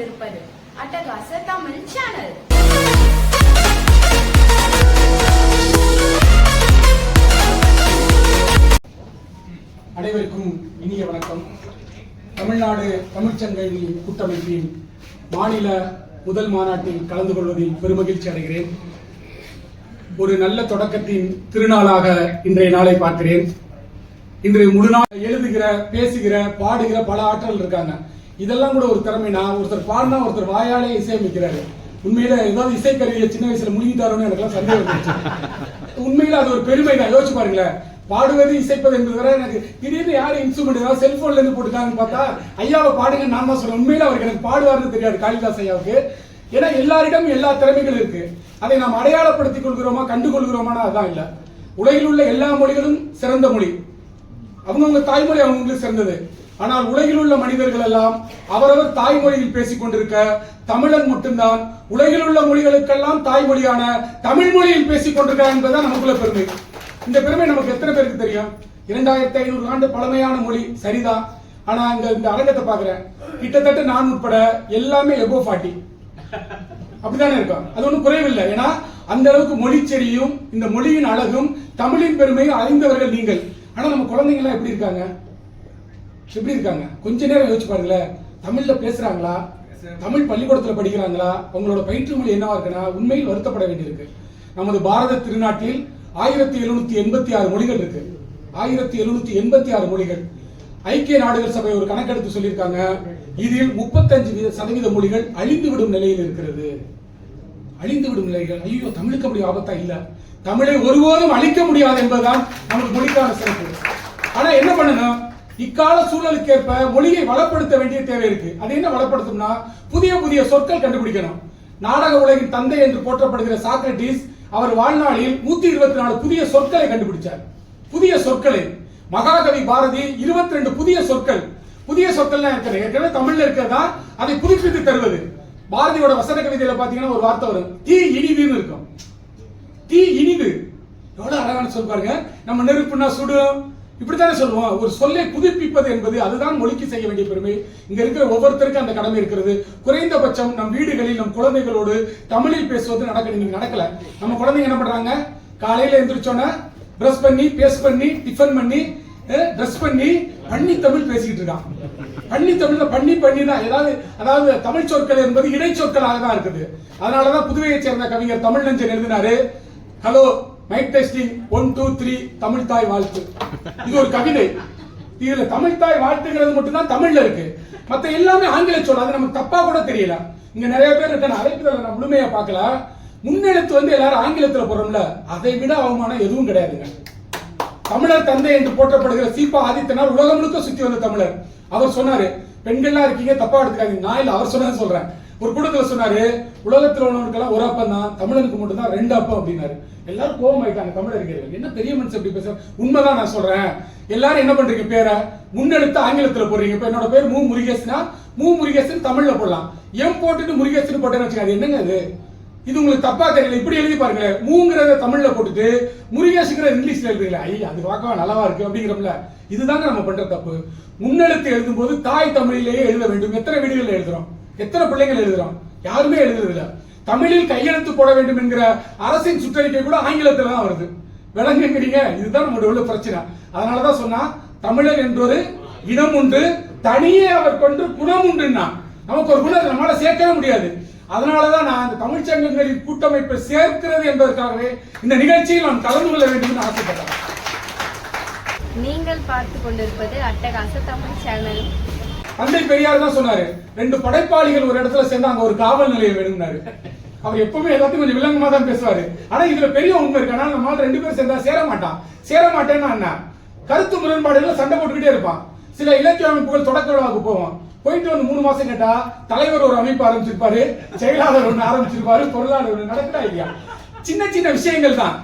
கொண்டிருப்பது. அட்டகாச தமிழ் சேனல் அனைவருக்கும் இனிய வணக்கம். தமிழ்நாடு தமிழ்ச்சங்கங்கள் கூட்டமைப்பின் மாநில முதல் மாநாட்டில் கலந்து கொள்வதில் பெருமகிழ்ச்சி அடைகிறேன். ஒரு நல்ல தொடக்கத்தின் திருநாளாக இன்றைய நாளை பார்க்கிறேன். இன்று முழு நாள் எழுதுகிற பேசுகிற பாடுகிற பல ஆற்றல் இருக்காங்க. இதெல்லாம் கூட ஒரு திறமைனா ஒருத்தர் பாடினா ஒருத்தர் வாயாலே இசையமைக்கிறாரு. உண்மையில ஏதாவது இசைக்கருவியை சின்ன வயசுல முழுகிட்டாரோன்னு எனக்குலாம் சந்தேகம் உண்மையில அது ஒரு பெருமை. தான் யோசிச்சு பாருங்களேன். பாடுவது இசைப்பது என்பது வரை எனக்கு திடீர்னு யார் இன்ஸ்ட்ருமெண்ட் ஏதாவது செல்போன்ல இருந்து போட்டுட்டாங்கன்னு பார்த்தா ஐயாவை பாடுங்க நான் தான் சொல்றேன். உண்மையில அவருக்கு எனக்கு பாடுவார்னு தெரியாது காளிதாஸ் ஐயாவுக்கு. ஏன்னா எல்லாரிடமும் எல்லா திறமைகளும் இருக்கு. அதை நாம் அடையாளப்படுத்திக் கொள்கிறோமா கண்டு கொள்கிறோமானா அதுதான் இல்ல. உலகில் உள்ள எல்லா மொழிகளும் சிறந்த மொழி. அவங்கவுங்க தாய்மொழி அவங்களுக்கு சிறந்தது. ஆனால் உலகில் உள்ள மனிதர்கள் எல்லாம் அவரவர் தாய்மொழியில் பேசிக் கொண்டிருக்க தமிழன் மட்டும்தான். உலகில் உள்ள மொழிகளுக்கெல்லாம் தாய்மொழியான தமிழ் மொழியில் பேசிக் கொண்டிருக்கிறார் என்பதுதான் நமக்குள்ள பெருமை. இந்த பெருமை நமக்கு எத்தனை பேருக்கு தெரியும்? இரண்டாயிரத்தி ஐநூறு ஆண்டு பழமையான மொழி சரிதான் ஆனா அங்க இந்த அரங்கத்தை பாக்குறேன். கிட்டத்தட்ட நான் உட்பட எல்லாமே எபோ ஃபார்ட்டி. அப்படித்தானே இருக்கும்? அது ஒன்றும் குறைவில்லை. ஏன்னா அந்த அளவுக்கு மொழிச்செறியும் இந்த மொழியின் அழகும் தமிழின் பெருமையும் அறிந்தவர்கள் நீங்கள். ஆனா நம்ம குழந்தைங்க எல்லாம் எப்படி இருக்காங்க? எப்படி இருக்காங்க? கொஞ்ச நேரம் யோசிச்சு பாருங்களேன். தமிழ்ல பேசுறாங்களா? தமிழ் பள்ளிக்கூடத்துல படிக்கிறாங்களா? உங்களோட பயிற்று மொழி என்னவா இருக்குன்னா உண்மையில் வருத்தப்பட வேண்டியிருக்கு. நமது பாரத திருநாட்டில் ஆயிரத்தி எழுநூத்தி எண்பத்தி ஆறு மொழிகள் இருக்கு. ஆயிரத்தி எழுநூத்தி எண்பத்தி ஆறு மொழிகள். ஐக்கிய நாடுகள் சபை ஒரு கணக்கெடுத்து சொல்லியிருக்காங்க. இதில் முப்பத்தஞ்சு வீத- சதவீத மொழிகள் அழிந்து விடும் நிலையில் இருக்கிறது. அழிந்து விடும் நிலைகள். ஐயோ தமிழுக்கு அப்படி ஆபத்தா இல்ல. தமிழை ஒருபோதும் அழிக்க முடியாது என்பதுதான் நமக்கு மொழிக்கான சிறப்பு. ஆனா என்ன பண்ணணும்? இக்கால சூழலுக்கேற்ப மொழியை வளப்படுத்த வேண்டிய தேவை இருக்கு. அது என்ன வளப்படுத்தும்னா புதிய புதிய சொற்கள் கண்டுபிடிக்கணும். நாடக உலகின் தந்தை என்று போற்றப்படுகிற சாக்ரட்டிஸ் அவர் வாழ்நாளில் நூத்தி இருபத்தி நாலு புதிய சொற்களை கண்டுபிடிச்சார். புதிய சொற்களை. மகாகவி பாரதி 22 ரெண்டு புதிய சொற்கள். புதிய சொற்கள்லாம் இருக்கிறது ஏற்கனவே தமிழ்ல இருக்கிறதா? அதை புதுப்பித்து தருவது. பாரதியோட வசன கவிதையில பாத்தீங்கன்னா ஒரு வார்த்தை வரும். தீ இனிவுன்னு இருக்கும். தீ இனிவு எவ்வளவு அழகான சொல் பாருங்க. நம்ம நெருப்புனா சுடும் இப்படித்தானே சொல்லுவோம். ஒரு சொல்லை புதுப்பிப்பது என்பது அதுதான் மொழிக்கு செய்ய வேண்டிய பெருமை. இங்க இருக்கிற ஒவ்வொருத்தருக்கும் அந்த கடமை இருக்கிறது. குறைந்தபட்சம் நம் வீடுகளில் நம் குழந்தைகளோடு தமிழில் பேசுவது நடக்க நீங்க நடக்கல. நம்ம குழந்தைங்க என்ன பண்றாங்க? காலையில எந்திரிச்சோன்னா பிரஷ் பண்ணி பேஸ்ட் பண்ணி டிஃபன் பண்ணி ட்ரெஸ் பண்ணி பண்ணி தமிழ் பேசிக்கிட்டு இருக்கான். பண்ணி தமிழ்ல பண்ணி பண்ணி தான் ஏதாவது அதாவது தமிழ் சொற்கள் என்பது இடைச்சொற்களாக தான் இருக்குது. அதனாலதான் புதுவையை சேர்ந்த கவிஞர் தமிழ் நெஞ்சன் எழுதினாரு hello mike testing one two three Tamil தாய் வாழ்த்து இது ஒரு கவிதை. இதுல தமிழ் தாய் வாழ்த்துங்கிறது மட்டும்தான் தமிழ்ல இருக்கு. மத்த எல்லாமே ஆங்கில சொல். அது நமக்கு தப்பா கூட தெரியல. இங்க நிறைய பேர் இருக்க நான் அழைப்புதல நான் முழுமையா பார்க்கல. முன்னெழுத்து வந்து எல்லாரும் ஆங்கிலத்துல போறோம்ல அதை விட அவமானம் எதுவும் கிடையாதுங்க. தமிழர் தந்தை என்று போற்றப்படுகிற சீபா ஆதித்தனார் உலகம் முழுக்க சுத்தி வந்த தமிழர். அவர் சொன்னாரு பெண்கள்லாம் இருக்கீங்க தப்பா எடுத்துக்காதீங்க. நான் இல்ல அவர் சொன்னது சொல்றேன். ஒரு கூட்டத்துல சொன்னாரு உலகத்துல உள்ளவனுக்கெல்லாம் ஒரு அப்பம் தான் தமிழனுக்கு மட்டும் தான் ரெண்டு அப்பம் அப்படின்னாரு. எல்லாரும் கோபம் ஆயிட்டாங்க தமிழர்கள் என்ன பெரிய மனுஷன் அப்படி பேச உண்மைதான் நான் சொல்றேன். எல்லாரும் என்ன பண்றீங்க பேரை? முன்னெடுத்து ஆங்கிலத்துல போடுறீங்க. இப்ப என்னோட பேர் மூ. முருகேசனா? மூ. முருகேசன் தமிழ்ல போடலாம். எம் போட்டுட்டு முருகேசன் போட்டேன்னு வச்சுக்காது அது என்னங்க அது? இது உங்களுக்கு தப்பா தெரியல. இப்படி எழுதி பாருங்க மூங்கிறத தமிழ்ல போட்டுட்டு முருகேஷுங்கிற இங்கிலீஷ்ல எழுதுங்களா ஐயா அது பார்க்கவா நல்லாவா இருக்கு அப்படிங்கிறோம்ல. இதுதாங்க நம்ம பண்ற தப்பு. முன்னெழுத்து எழுதும்போது தாய் தமிழிலேயே எழுத வேண்டும். எத்தனை வீடுகள் எழுதுறோம்? எத்தனை பிள்ளைகள் எழுதுறான்? யாருமே எழுதுறதில்ல. தமிழில் கையெழுத்து போட வேண்டும் என்கிற அரசின் சுற்றறிக்கை கூட ஆங்கிலத்துல தான் வருது. விளங்குங்கிறீங்க இதுதான் நம்மளுடைய உள்ள பிரச்சனை. அதனாலதான் சொன்னா தமிழர் என்றொரு இனம் உண்டு தனியே அவர் கொண்டு குணம் உண்டுன்னா நமக்கு ஒரு குணம் நம்மளால சேர்க்கவே முடியாது. அதனாலதான் நான் அந்த தமிழ் சங்கங்களின் கூட்டமைப்பை சேர்க்கிறது என்பதற்காகவே இந்த நிகழ்ச்சியில் நான் கலந்து கொள்ள வேண்டும் என்று ஆசைப்பட்டேன் நீங்கள் பார்த்து கொண்டிருப்பது அட்டகாச தமிழ் சேனல். தந்தை பெரியார் தான் சொன்னாரு ரெண்டு படைப்பாளிகள் ஒரு இடத்துல சேர்ந்து அங்க ஒரு காவல் நிலையம் வேணும்னாரு. அவர் எப்பவுமே எல்லாத்தையும் கொஞ்சம் வில்லங்கமா தான் பேசுவாரு. ஆனா இதுல பெரிய உண்மை இருக்கு ஆனா நம்மளால ரெண்டு பேரும் சேர்ந்தா சேர மாட்டான். சேர மாட்டேன்னா என்ன? கருத்து முரண்பாடுகள் சண்டை போட்டுக்கிட்டே இருப்பான். சில இலக்கிய அமைப்புகள் தொடக்க விழாவுக்கு போவோம். போயிட்டு வந்து மூணு மாசம் கேட்டா தலைவர் ஒரு அமைப்பு ஆரம்பிச்சிருப்பாரு செயலாளர் ஒன்று ஆரம்பிச்சிருப்பாரு பொருளாளர் ஒன்று நடக்குதா இல்லையா? சின்ன சின்ன விஷயங்கள் தான்.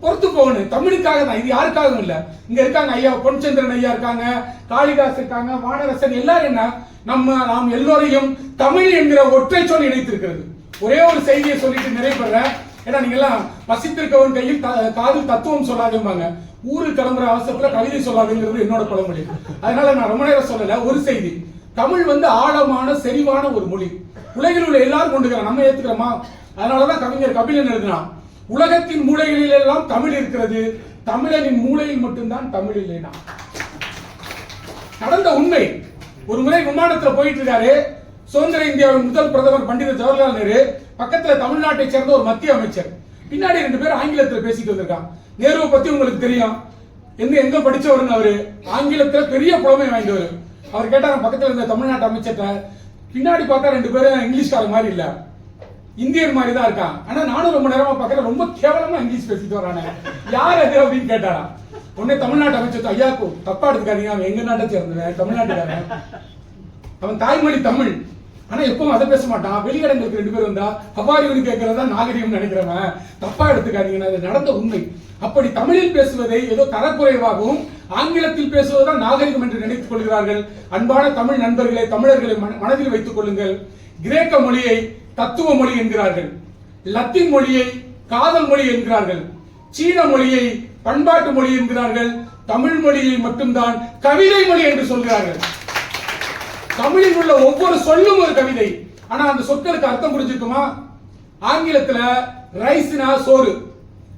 பொறுத்து போகணும். தமிழுக்காக தான். இது யாருக்காகவும் இல்லை. இங்க இருக்காங்க ஐயா பொன்சந்திரன் ஐயா இருக்காங்க காளிதாஸ் இருக்காங்க வானரசன் எல்லாரும் என்ன? நம்ம நாம் எல்லோரையும் தமிழ் என்கிற ஒற்றை சொல் இணைத்திருக்கிறது. ஒரே ஒரு செய்தியை சொல்லிட்டு நிறைவேறேன் ஏன்னா நீங்க எல்லாம் வசித்திருக்கவன் கையில் த- காதில் தத்துவம் சொல்லாதும்பாங்க. ஊருக்கு கிளம்புற அவசரத்துல கவிதை சொல்லாதுங்கிறது என்னோட பழமொழி. அதனால நான் ரொம்ப நேரம் சொல்லல. ஒரு செய்தி. தமிழ் வந்து ஆழமான செறிவான ஒரு மொழி. உலகில் உள்ள எல்லாரும் கொண்டுக்கிறான் நம்ம ஏத்துக்கிறோமா? அதனாலதான் கவிஞர் கபிலன் எழுதினான். உலகத்தின் மூலைகளில் எல்லாம் தமிழ் இருக்கிறது. தமிழனின் மூலையில் மட்டும்தான் தமிழ் இல்லைனா. நடந்த உண்மை. ஒரு முறை விமானத்தில் போயிட்டு இருக்காரு சுதந்திர இந்தியாவின் முதல் பிரதமர் பண்டித ஜவஹர்லால் நேரு பக்கத்துல தமிழ்நாட்டை சேர்ந்த ஒரு மத்திய அமைச்சர். பின்னாடி ரெண்டு பேரும் ஆங்கிலத்துல பேசிட்டு வந்திருக்கான் நேருவை பத்தி உங்களுக்கு தெரியும். எங்க எங்க படிச்சவருன்னு அவரு. ஆங்கிலத்துல பெரிய புலமை வாய்ந்தவர். அவர் கேட்டார் பக்கத்துல இருந்த தமிழ்நாட்டு அமைச்சர்கிட்ட. பின்னாடி பார்த்தா ரெண்டு பேரும் இங்கிலீஷ்கார மாதிரி இல்லை. இந்தியன் மாதிரி தான் இருக்கான். ஆனா நானும் ரொம்ப நேரமா பார்க்கறேன் ரொம்ப கேவலமா இங்கிலீஷ் பேசிட்டு வரானே. யார் அது அப்படின்னு கேட்டாரா? உடனே தமிழ்நாட்டு அமைச்சர் ஐயாக்கும் தப்பா எடுத்துக்காதீங்க. அவன் எங்க நாட்டை சேர்ந்தவன் தமிழ்நாட்டுக்காரன். அவன் தாய்மொழி தமிழ். ஆனா எப்பவும் அதை பேச மாட்டான். வெளியிடங்களுக்கு ரெண்டு பேர் வந்தா ஹவாரின்னு கேட்கறதா நாகரிகம் நினைக்கிறவன். தப்பா எடுத்துக்காதீங்க இது நடந்த உண்மை. அப்படி தமிழில் பேசுவதை ஏதோ தரக்குறைவாகவும் ஆங்கிலத்தில் பேசுவதுதான் நாகரிகம் என்று நினைத்துக் கொள்கிறார்கள். அன்பான தமிழ் நண்பர்களை தமிழர்களை மன- மனதில் வைத்துக் கொள்ளுங்கள். கிரேக்க மொழியை தத்துவ மொழி என்கிறார்கள். லத்தீன் மொழியை காதல் மொழி என்கிறார்கள். சீன மொழியை பண்பாட்டு மொழி என்கிறார்கள். தமிழ் மொழியை மட்டும்தான் கவிதை மொழி என்று சொல்கிறார்கள். தமிழில் உள்ள ஒவ்வொரு சொல்லும் ஒரு கவிதை. ஆனா அந்த சொற்களுக்கு அர்த்தம் புரிஞ்சுக்குமா? ஆங்கிலத்துல ரைஸ்னா சோறு.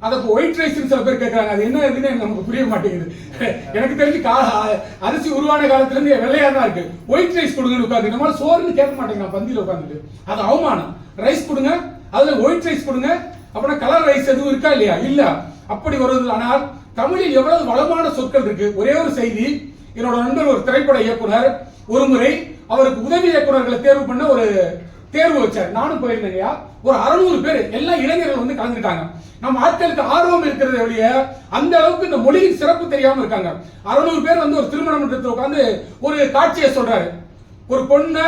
அத ஒயிட் ரைஸ் சில பேர் கேட்கிறாங்க அது என்ன இதுன்னு நமக்கு புரிய மாட்டேங்குது. எனக்கு தெரிஞ்சு கா- அரிசி உருவான காலத்துல இருந்து வெள்ளையா தான் இருக்கு. ஒயிட் ரைஸ் கொடுங்கன்னு உட்காந்து நம்மளால சோறுன்னு கேட்க மாட்டேங்கிறான் பந்தியில உட்காந்துட்டு அது அவமானம். ரைஸ் கொடுங்க அதுல ஒயிட் ரைஸ் கொடுங்க அப்புறம் கலர் ரைஸ் எதுவும் இருக்கா இல்லையா? இல்ல. அப்படி வருவது ஆனால் தமிழில் எவ்வளவு வளமான சொற்கள் இருக்கு. ஒரே ஒரு செய்தி என்னோட நண்பர் ஒரு திரைப்பட இயக்குனர் ஒரு முறை அவருக்கு உதவி இயக்குனர்களை தேர்வு பண்ண ஒரு தேர்வு வச்சார். நானும் போயிருந்தேங்கய்யா ஒரு அறுநூறு பேர் எல்லா இளைஞர்கள் வந்து கலந்துட்டாங்க நம்ம ஆட்களுக்கு ஆர்வம் இருக்கிறத வழிய அந்த அளவுக்கு இந்த மொழியின் சிறப்பு தெரியாம இருக்காங்க. அறுநூறு பேர் வந்து ஒரு திருமண மன்றத்தில் உட்காந்து ஒரு காட்சியை சொல்றாரு. ஒரு பொண்ணை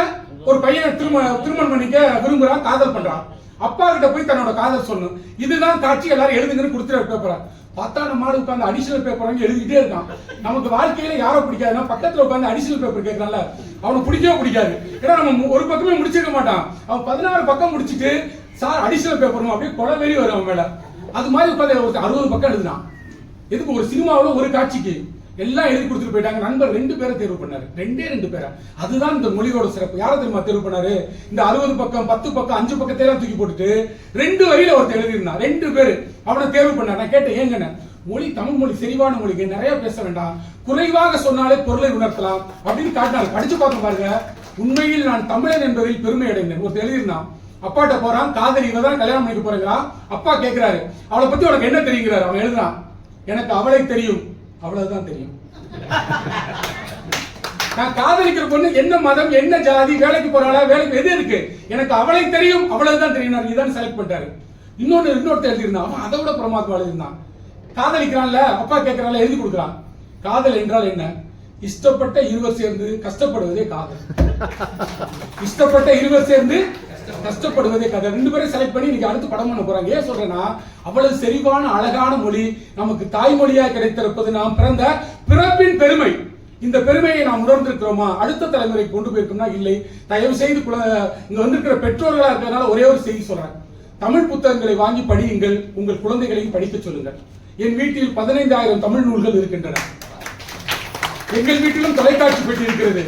ஒரு பையனை திருமண திருமணம் பண்ணிக்க விரும்புறான் காதல் பண்றான். அப்பா கிட்ட போய் தன்னோட காதல் சொல்லணும் இதுதான் காட்சி எல்லாரும் எழுதுங்கன்னு கொடுத்துரு பேப்பரை பார்த்தா நம்ம உட்காந்து அடிஷனல் பேப்பர் வாங்கி எழுதிக்கிட்டே இருக்கான். நமக்கு வாழ்க்கையில யாரோ பிடிக்காதுன்னா பக்கத்துல உட்காந்து அடிஷனல் பேப்பர் கேட்கறான்ல அவனுக்கு பிடிக்கவே பிடிக்காது. ஏன்னா நம்ம ஒரு பக்கமே முடிச்சிருக்க மாட்டான். அவன் பதினாறு பக்கம் முடிச்சிட்டு சார் அடிஷனல் பேப்பரும் அப்படியே கொலை வரும் அவன் மேல. அது மாதிரி உட்காந்து அறுபது பக்கம் எழுதுனான் எதுக்கு? ஒரு சினிமாவில் ஒரு காட்சிக்கு. எல்லாம் எழுதி கொடுத்துட்டு போயிட்டாங்க. நண்பர் ரெண்டு பேரை தேர்வு பண்ணாரு. ரெண்டே ரெண்டு பேரை. அதுதான் இந்த மொழியோட சிறப்பு. யாரை தெரியுமா தேர்வு பண்ணாரு? இந்த அறுபது பக்கம் பத்து பக்கம் அஞ்சு பக்கத்தை எல்லாம் தூக்கி போட்டுட்டு ரெண்டு வரியில ஒருத்தர் எழுதியிருந்தான் ரெண்டு பேர் அவனை தேர்வு பண்ணார். நான் கேட்டேன் ஏங்கண்ணே மொழி தமிழ் மொழி செறிவான மொழிக்கு நிறைய பேச வேண்டாம். குறைவாக சொன்னாலே பொருளை உணர்த்தலாம் அப்படின்னு காட்டினார் படிச்சு பார்க்க பாருங்க. உண்மையில் நான் தமிழன் என்பதில் பெருமை அடைந்தேன். ஒருத்தர் எழுதியிருந்தான் அப்பாட்ட போறான் காதலி இவ தான் கல்யாணம் பண்ணிக்க போறீங்களா அப்பா கேட்கிறாரு அவளை பத்தி உனக்கு என்ன தெரியுங்கிறாரு. அவன் எழுதுறான். எனக்கு அவளை தெரியும். அவ்வளவுதான் தெரியும். நான் காதலிக்கிற பொண்ணு என்ன மதம் என்ன ஜாதி வேலைக்கு போறாளா வேலைக்கு எது இருக்கு எனக்கு அவளை தெரியும் அவ்வளவுதான் தெரியும். நான் இதான் செலக்ட் பண்ணிட்டாரு. இன்னொன்னு இன்னொருத்தர் எழுதியிருந்தான். அவன் அதை விட பிரமாத்மா எழுதியிருந்தான். காதலிக்கிறான்ல அப்பா கேட்கறான்ல எழுதி கொடுக்குறான். காதல் என்றால் என்ன? இஷ்டப்பட்ட இருவர் சேர்ந்து கஷ்டப்படுவதே காதல். இஷ்டப்பட்ட இருவர் சேர்ந்து கஷ்டப்படுவதே கதை. ரெண்டு பேரும் செலக்ட் பண்ணி இன்னைக்கு அடுத்து படம் பண்ண போறாங்க. ஏன் சொல்றேன்னா அவ்வளவு செறிவான அழகான மொழி நமக்கு தாய்மொழியாக கிடைத்திருப்பது நாம் பிறந்த பிறப்பின் பெருமை. இந்த பெருமையை நாம் உணர்ந்திருக்கிறோமா? அடுத்த தலைமுறைக்கு கொண்டு போயிருக்கோம்னா இல்லை. தயவு செய்து குழ- இங்க வந்திருக்கிற பெற்றோர்களா இருக்கிறதுனால ஒரே ஒரு செய்தி சொல்றேன். தமிழ் புத்தகங்களை வாங்கி படியுங்கள். உங்கள் குழந்தைகளையும் படிக்க சொல்லுங்கள். என் வீட்டில் பதினைந்தாயிரம் தமிழ் நூல்கள் இருக்கின்றன. எங்கள் வீட்டிலும் தொலைக்காட்சி பெட்டி இருக்கிறது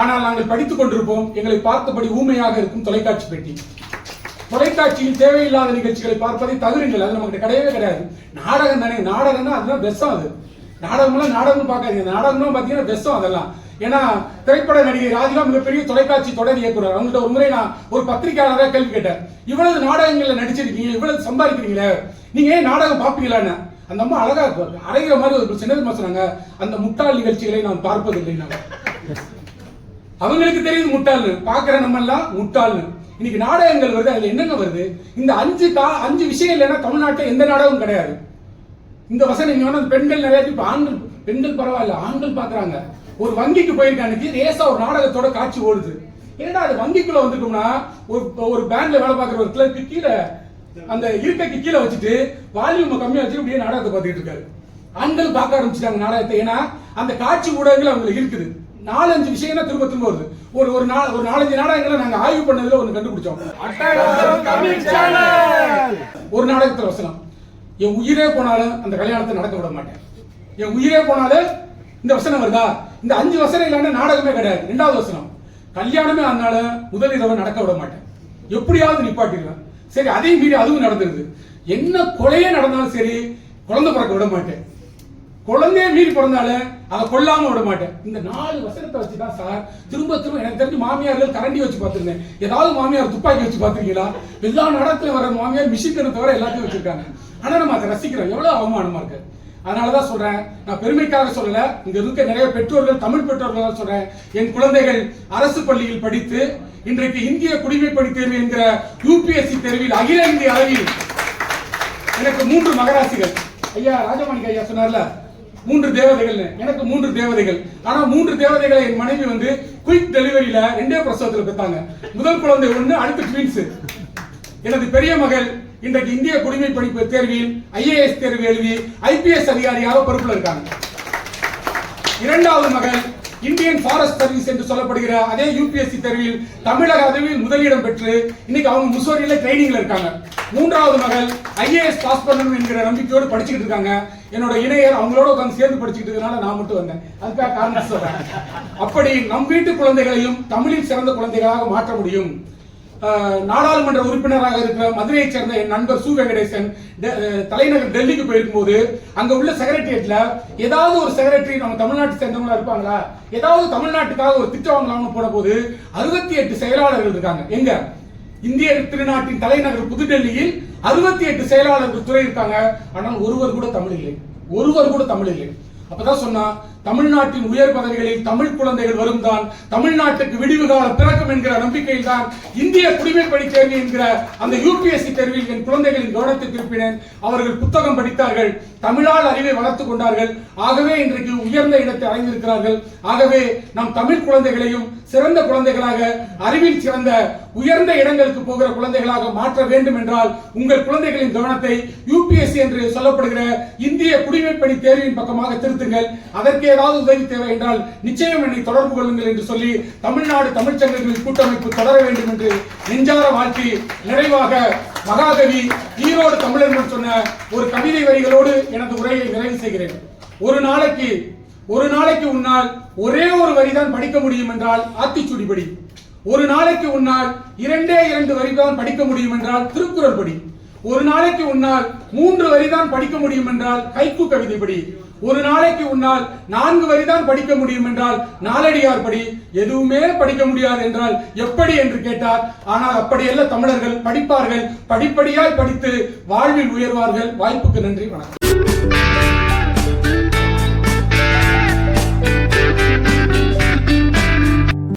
ஆனால் நாங்கள் படித்துக் கொண்டிருப்போம். எங்களை பார்த்தபடி ஊமையாக இருக்கும் தொலைக்காட்சி பெட்டி. தொலைக்காட்சியில் தேவையில்லாத நிகழ்ச்சிகளை பார்ப்பதை தவிருங்கள் அது நமக்கு கிடையவே கிடையாது. நாடகம் தானே. நாடகம்னா அதுதான் விஷம் அது. நாடகம்லாம் நாடகம் பார்க்காதீங்க. நாடகம்லாம் பார்த்தீங்கன்னா விஷம் அதெல்லாம். ஏன்னா திரைப்பட நடிகை ராதிகா மிகப்பெரிய தொலைக்காட்சி தொடர் இயக்குனர். அவங்கள்ட்ட ஒரு முறை நான் ஒரு பத்திரிகையாளராக கேள்வி கேட்டேன். இவ்வளவு நாடகங்கள்ல நடிச்சிருக்கீங்க. இவ்வளவு சம்பாதிக்கிறீங்களே. நீங்க ஏன் நாடகம் பார்ப்பீங்களான்னு அந்த அம்மா அழகா இருக்கும் அரைகிற மாதிரி ஒரு சின்னது சொன்னாங்க. அந்த முட்டாள் நிகழ்ச்சிகளை நான் பார்ப்பதில்லை நான் அவங்களுக்கு தெரியுது முட்டாள்னு. பாக்குற நம்ம எல்லாம் முட்டாள்னு. இன்னைக்கு நாடகங்கள் வருது அதுல என்னென்ன வருது? இந்த அஞ்சு கா அஞ்சு விஷயம் இல்லைன்னா தமிழ்நாட்டில் எந்த நாடகமும் கிடையாது. இந்த வசனம் இங்க வேணா பெண்கள் நிறைய இப்ப ஆண்கள் பெண்கள் பரவாயில்ல ஆண்கள் பாக்குறாங்க ஒரு வங்கிக்கு போயிருக்க அன்னைக்கு ரேசா ஒரு நாடகத்தோட காட்சி ஓடுது. ஏன்னா அது வங்கிக்குள்ள வந்துட்டோம்னா ஒரு ஒரு பேங்க்ல வேலை பார்க்குற ஒரு கிளர்க்கு கீழே அந்த இருக்கைக்கு கீழே வச்சுட்டு வால்யூம் கம்மியா வச்சுட்டு அப்படியே நாடகத்தை பார்த்துட்டு இருக்காரு. ஆண்கள் பார்க்க ஆரம்பிச்சிட்டாங்க நாடகத்தை. ஏன்னா அந்த காட்சி ஊடகங்கள் அவங்களுக்கு இருக்குது. நாலஞ்சு விஷயம் தான் திரும்ப திரும்ப வருது. ஒரு ஒரு நாள் ஒரு நாலஞ்சு நாடகங்களை நாங்க ஆய்வு பண்ணதுல ஒண்ணு கண்டுபிடிச்சோம். ஒரு நாடகத்துல வசனம். என் உயிரே போனாலும் அந்த கல்யாணத்தை நடக்க விட மாட்டேன். என் உயிரே போனாலும் இந்த வசனம் வருதா? இந்த அஞ்சு வசனம் இல்லைன்னா நாடகமே கிடையாது. ரெண்டாவது வசனம். கல்யாணமே அதனால முதல் இரவு நடக்க விட மாட்டேன். எப்படியாவது நிப்பாட்டிடுவேன். சரி அதையும் மீறி அதுவும் நடந்துருது. என்ன கொலையே நடந்தாலும் சரி குழந்தை பிறக்க விட மாட்டேன். குழந்தைய மீறி பிறந்தாலும் அதை கொல்லாம விட மாட்டேன். இந்த நாலு வசனத்தை வச்சு தான் சார் திரும்ப திரும்ப எனக்கு தெரிஞ்சு மாமியார்கள் கரண்டி வச்சு பார்த்துருந்தேன். ஏதாவது மாமியார் துப்பாக்கி வச்சு பார்த்துருக்கீங்களா? எல்லா நடத்துல வர மாமியார் மிஷின் தவிர எல்லாத்தையும் வச்சிருக்காங்க. ஆனா நம்ம அதை ரசிக்கிறோம். எவ்வளவு அவமானமா இருக்கு. அதனாலதான் சொல்றேன் நான் பெருமைக்காக சொல்லல. இங்க இருக்க நிறைய பெற்றோர்கள் தமிழ் பெற்றோர்கள் தான் சொல்றேன். என் குழந்தைகள் அரசு பள்ளியில் படித்து இன்றைக்கு இந்திய குடிமைப்பணி தேர்வு என்கிற யூபிஎஸ்சி தேர்வில் அகில இந்திய அளவில் எனக்கு மூன்று மகராசிகள். ஐயா ராஜமாணிக்க ஐயா சொன்னார்ல மூன்று தேவதைகள். எனக்கு மூன்று தேவதைகள். ஆனா மூன்று தேவதைகளை என் மனைவி வந்து குயிக் டெலிவரியில ரெண்டே பிரசவத்தில் பெற்றாங்க முதல் குழந்தை ஒண்ணு அடுத்து ட்வின்ஸ் எனது பெரிய மகள் இன்றைக்கு இந்திய குடிமை படிப்பு தேர்வில் ஐஏஎஸ் தேர்வு எழுதி ஐபிஎஸ் அதிகாரியாக பொறுப்புல இருக்காங்க. இரண்டாவது மகள் இந்தியன் ஃபாரஸ்ட் சர்வீஸ் என்று சொல்லப்படுகிற அதே யூபிஎஸ்சி தேர்வில் தமிழக அளவில் முதலிடம் பெற்று இன்னைக்கு அவங்க முசோரியில ட்ரைனிங்ல இருக்காங்க. மூன்றாவது மகள் ஐஏஎஸ் பாஸ் பண்ணணும் என்கிற நம்பிக்கையோடு படிச்சுக்கிட்டு இருக்காங்க. என்னோட இணையர் அவங்களோட உட்காந்து சேர்ந்து படிச்சுக்கிட்டு இருக்கனால நான் மட்டும் வந்தேன். அதுக்காக காரணம் சொல்றேன். அப்படி நம் வீட்டு குழந்தைகளையும் தமிழில் சிறந்த குழந்தைகளாக மாற்ற முடியும். நாடாளுமன்ற உறுப்பினராக இருக்கிற மதுரையைச் சேர்ந்த என் நண்பர் சு. வெங்கடேசன் டெ- தலைநகர் டெல்லிக்கு போயிருக்கும்போது அங்க உள்ள செக்ரட்டரியேட்ல ஏதாவது ஒரு செக்ரட்டரி நம்ம தமிழ்நாட்டை சேர்ந்தவங்களா இருப்பாங்களா? ஏதாவது தமிழ்நாட்டுக்காக ஒரு திட்டம் வாங்கலாம்னு போன போது அறுபத்தி எட்டு செயலாளர்கள் இருக்காங்க. எங்க? இந்திய திருநாட்டின் தலைநகர் புதுடெல்லியில் அறுபத்தி எட்டு செயலாளர்கள் துறை இருக்காங்க. ஆனால் ஒருவர் கூட தமிழ் இல்லை. ஒருவர் கூட தமிழ் இல்லை. அப்பதான் சொன்னா தமிழ்நாட்டின் உயர் பதவிகளில் தமிழ் குழந்தைகள் வரும் தான் தமிழ்நாட்டுக்கு விடிவு காலம் பிறக்கும் என்கிற நம்பிக்கையில் தான் இந்திய குடிமைப்பணி தேர்வு என்கிற அந்த யூபிஎஸ்சி தேர்வில் என் குழந்தைகளின் கவனத்தை திருப்பினேன். அவர்கள் புத்தகம் படித்தார்கள். தமிழால் அறிவை வளர்த்துக் கொண்டார்கள். ஆகவே இன்றைக்கு உயர்ந்த இடத்தை அடைந்திருக்கிறார்கள். ஆகவே நம் தமிழ் குழந்தைகளையும் சிறந்த குழந்தைகளாக அறிவில் சிறந்த உயர்ந்த இடங்களுக்கு போகிற குழந்தைகளாக மாற்ற வேண்டும் என்றால் உங்கள் குழந்தைகளின் கவனத்தை யூபிஎஸ்சி என்று சொல்லப்படுகிற இந்திய குடிமைப்பணி தேர்வின் பக்கமாக திருத்துங்கள். அதற்கே ஏதாவது உதவி தேவை என்றால் நிச்சயம் என்னை தொடர்பு கொள்ளுங்கள் என்று சொல்லி தமிழ்நாடு தமிழ்ச்சங்கங்களின் கூட்டமைப்பு தொடர வேண்டும் என்று நெஞ்சார வாழ்த்தி நிறைவாக மகாகவி ஈரோடு தமிழர்கள் சொன்ன ஒரு கவிதை வரிகளோடு எனது உரையை நிறைவு செய்கிறேன். ஒரு நாளைக்கு ஒரு நாளைக்கு உன்னால் ஒரே ஒரு வரிதான் படிக்க முடியும் என்றால் ஆத்திச்சுடி படி. ஒரு நாளைக்கு உன்னால் இரண்டே இரண்டு வரிதான் படிக்க முடியும் என்றால் திருக்குறள் படி. ஒரு நாளைக்கு உன்னால் மூன்று வரிதான் படிக்க முடியும் என்றால் கைக்கு கவிதை படி. ஒரு நாளைக்கு உன்னால் நான்கு வரிதான் படிக்க முடியும் என்றால் நாலடியார் படி எதுவுமே படிக்க முடியாது என்றால் எப்படி என்று கேட்டார். ஆனால் அப்படியெல்லாம் தமிழர்கள் படிப்பார்கள். படிப்படியாய் படித்து வாழ்வில் உயர்வார்கள். வாய்ப்புக்கு நன்றி வணக்கம்.